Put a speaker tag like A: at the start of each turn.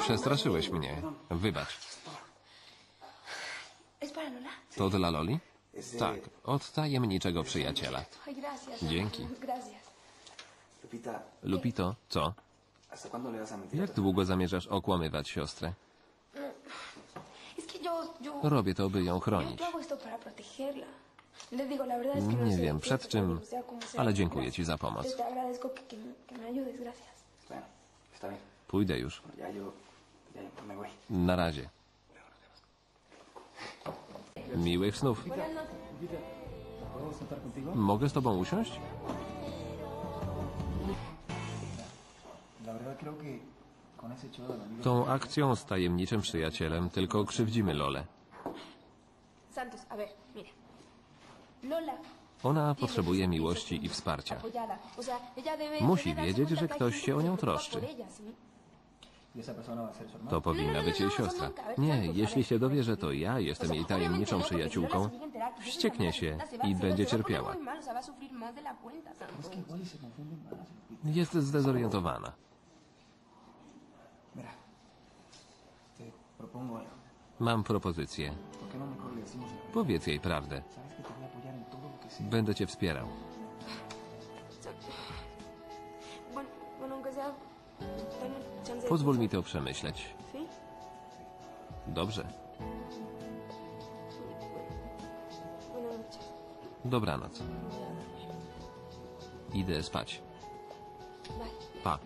A: Przestraszyłeś mnie. Wybacz. To dla Loli? Tak, od tajemniczego przyjaciela. Dzięki. Lupito, co? Jak długo zamierzasz okłamywać siostrę? Robię to, by ją chronić.
B: no
A: Nie
B: sé
A: wiem przed czym, ale dziękuję ci za pomoc. Pójdę już.
C: Voy.
A: Na razie. Miłych snów. Mogę z tobą usiąść? Tą akcją z tajemniczym przyjacielem tylko krzywdzimy Lolę. Ona potrzebuje miłości i wsparcia. Musi wiedzieć, że ktoś się o nią troszczy. To powinna być jej siostra. Nie, jeśli się dowie, że to ja jestem jej tajemniczą przyjaciółką, wścieknie się i będzie cierpiała. Jest zdezorientowana. Mam propozycję.
C: ¿Por qué no?
A: Powiedz jej prawdę. Będę cię wspierał. Pozwól mi to przemyśleć. Dobrze. Dobranoc. Idę spać. Pa.